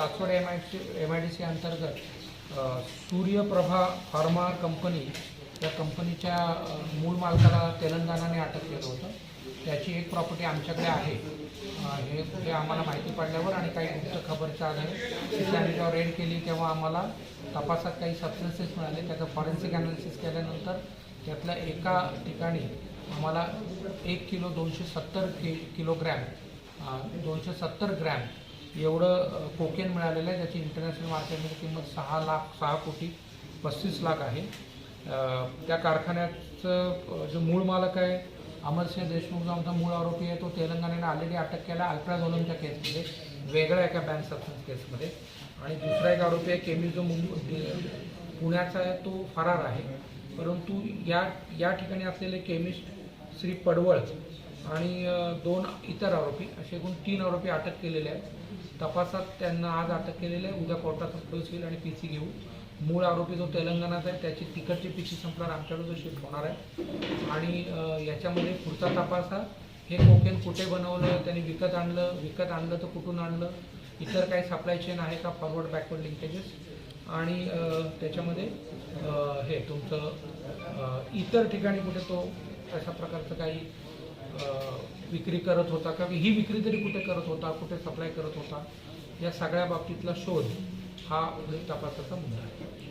Saswad M I C M I D C अंतर्गत Suryaprabha pharma company या कंपनीच्या मूळ मालकाला तेलंगणाने अटक केलं होतं. त्याची एक प्रॉपर्टी आमच्याकडे आहे. हे हे आम्हाला माहिती पडल्यावर आणि काही गुप्त खबरच्या आधारे तिथे आम्ही जेव्हा रेड केली तेव्हा आम्हाला तपासात काही सबस्टन्सेस मिळाले. त्याचं फॉरेन्सिक अनालिसिस केल्यानंतर त्यातल्या एका ठिकाणी आम्हाला एक किलो दोनशे सत्तर कि किलोग्रॅम दोनशे सत्तर ग्रॅम एवढं कोकेन मिळालेलं आहे. त्याची इंटरनॅशनल मार्केटमध्ये किंमत सहा लाख सहा कोटी पस्तीस लाख आहे. त्या कारखान्याचं जो मूळ मालक आहे अमरसिंह देशमुख जो आमचा मूळ आरोपी आहे तो तेलंगणाने ऑलरेडी अटक केला अल्ट्राझोलमच्या केसमध्ये वेगळ्या एका बँक सबस्टन्स केसमध्ये. आणि दुसरा एक आरोपी आहे केमी जो मुंब- पुण्याचा आहे तो फरार आहे. परंतु या या ठिकाणी असलेले केमिस्ट श्री पडवळ आणि दोन इतर आरोपी असे एकूण तीन आरोपी अटक केलेले आहेत. तपासात त्यांना आज अटक केलेले आहे. उद्या कोर्टात पोलीस होईल आणि पी सी घेऊ. मूळ आरोपी जो तेलंगणाचा आहे त्याची तिकडची पी सी संपल्यावर आमच्याकडे जो शिफ्ट होणार आहे. आणि याच्यामध्ये पुढचा तपास हा हे कोकेन कुठे बनवलं त्यांनी विकत आणलं विकत आणलं तर कुठून आणलं इतर काही सप्लाय चेन आहे का फॉरवर्ड बॅकवर्ड लिंकेजेस आणि त्याच्यामध्ये हे तुमचं इतर ठिकाणी कुठे तो अशा प्रकारचं काही विक्री करत होता का? ही विक्री तरी कुठे करत होता कुठे सप्लाय करत होता? या सगळ्या बाबतीतला शोध हा तपासाचा मुद्दा आहे.